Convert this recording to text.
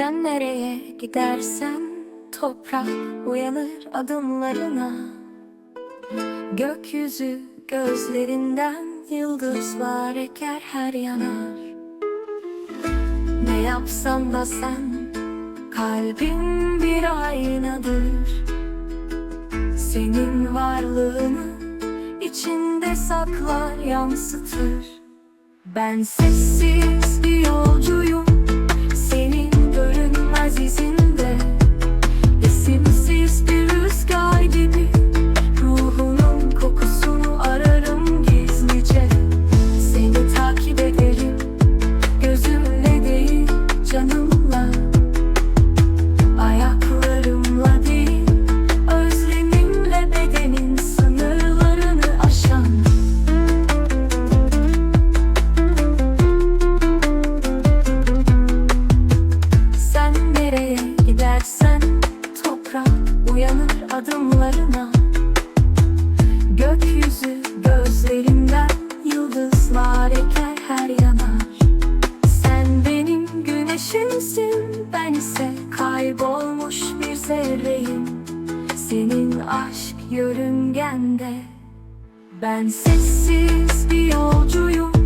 Sen nereye gidersen toprak uyanır adımlarına. Gökyüzü gözlerinden yıldızlar eker her yanar. Ne yapsam da sen kalbim bir aynadır. Senin varlığını içinde saklar yansıtır. Ben sessiz bir uyanır adımlarına. Gökyüzü gözlerinden yıldızlar eker her yanar Sen benim güneşimsin ben ise kaybolmuş bir zerreyim. Senin aşk yörüngende. Ben sessiz bir yolcuyum